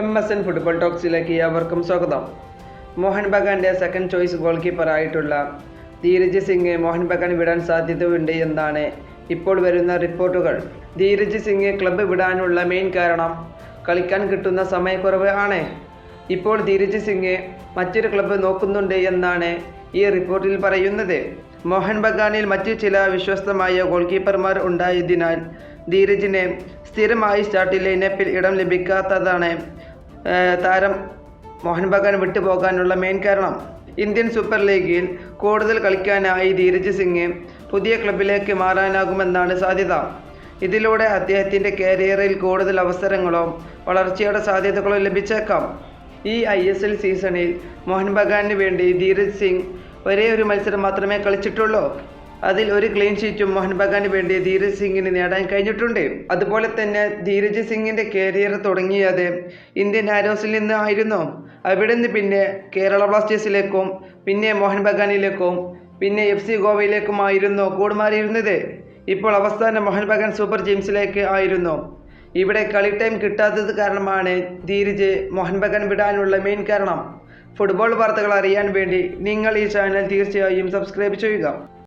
M S N football ടോക്സിലേക്ക് ഏവർക്കും സ്വാഗതം. മോഹൻ ബഗാന്റെ സെക്കൻഡ് ചോയ്സ് ഗോൾ കീപ്പറായിട്ടുള്ള ധീരജ് സിംഗ് മോഹൻ ബഗാൻ വിടാൻ സാധ്യതയുണ്ട് എന്നാണ് ഇപ്പോൾ വരുന്ന റിപ്പോർട്ടുകൾ. ധീരജ് സിംഗ് ക്ലബ്ബ് വിടാനുള്ള മെയിൻ കാരണം കളിക്കാൻ കിട്ടുന്ന സമയക്കുറവ് ആണ്. ഇപ്പോൾ ധീരജ് സിംഗ് മറ്റൊരു ക്ലബ്ബ് നോക്കുന്നുണ്ട് എന്നാണ് ഈ റിപ്പോർട്ടിൽ പറയുന്നത്. മോഹൻ ബഗാനിൽ മറ്റു ചില വിശ്വസ്തമായ ഗോൾ കീപ്പർമാർ ഉണ്ടായതിനാൽ ധീരജിന് സ്ഥിരമായി സ്റ്റാർട്ടിംഗ് ലൈനപ്പിൽ ഇടം ലഭിക്കാത്തതാണ് താരം മോഹൻ ബഗാൻ വിട്ടുപോകാനുള്ള മെയിൻ കാരണം. ഇന്ത്യൻ സൂപ്പർ ലീഗിൽ കൂടുതൽ കളിക്കാനായി ധീരജ് സിംഗ് പുതിയ ക്ലബിലേക്ക് മാറാനാകുമെന്നാണ് സാധ്യത. ഇതിലൂടെ അദ്ദേഹത്തിന്റെ കരിയറിൽ കൂടുതൽ അവസരങ്ങളോ വളർച്ചയുടെ സാധ്യതകളോ ലഭിച്ചേക്കാം. ഈ ഐ എസ് എൽ സീസണിൽ മോഹൻ ബഗാനിന് വേണ്ടി ധീരജ് സിംഗ് ഒരേ ഒരു മത്സരം മാത്രമേ കളിച്ചിട്ടുള്ളൂ. അതിൽ ഒരു ക്ലീൻ ഷീറ്റും മോഹൻ ബഗാന് വേണ്ടി ധീരജ് സിംഗിന് നേടാൻ കഴിഞ്ഞിട്ടുണ്ട്. അതുപോലെ തന്നെ ധീരജ് സിംഗിന്റെ കരിയർ തുടങ്ങിയത് ഇന്ത്യൻ ഹാരോസിൽ നിന്ന് ആയിരുന്നു അവിടെ നിന്ന് പിന്നെ കേരള ബ്ലാസ്റ്റേഴ്സിലേക്കും പിന്നെ മോഹൻ ബഗാനിലേക്കും പിന്നെ എഫ് സി ഗോവയിലേക്കുമായിരുന്നു കൂടുമാറിയിരുന്നത്. ഇപ്പോൾ അവസാനം മോഹൻ ബഗാൻ സൂപ്പർ ജെയിംസിലേക്ക് ആയിരുന്നു. ഇവിടെ കളി ടൈം കിട്ടാത്തത് കാരണമാണ് ധീരജ് മോഹൻ ബഗാൻ വിടാനുള്ള മെയിൻ കാരണം. ഫുട്ബോൾ വാർത്തകൾ അറിയാൻ വേണ്ടി നിങ്ങൾ ഈ ചാനൽ തീർച്ചയായും സബ്സ്ക്രൈബ് ചെയ്യുക.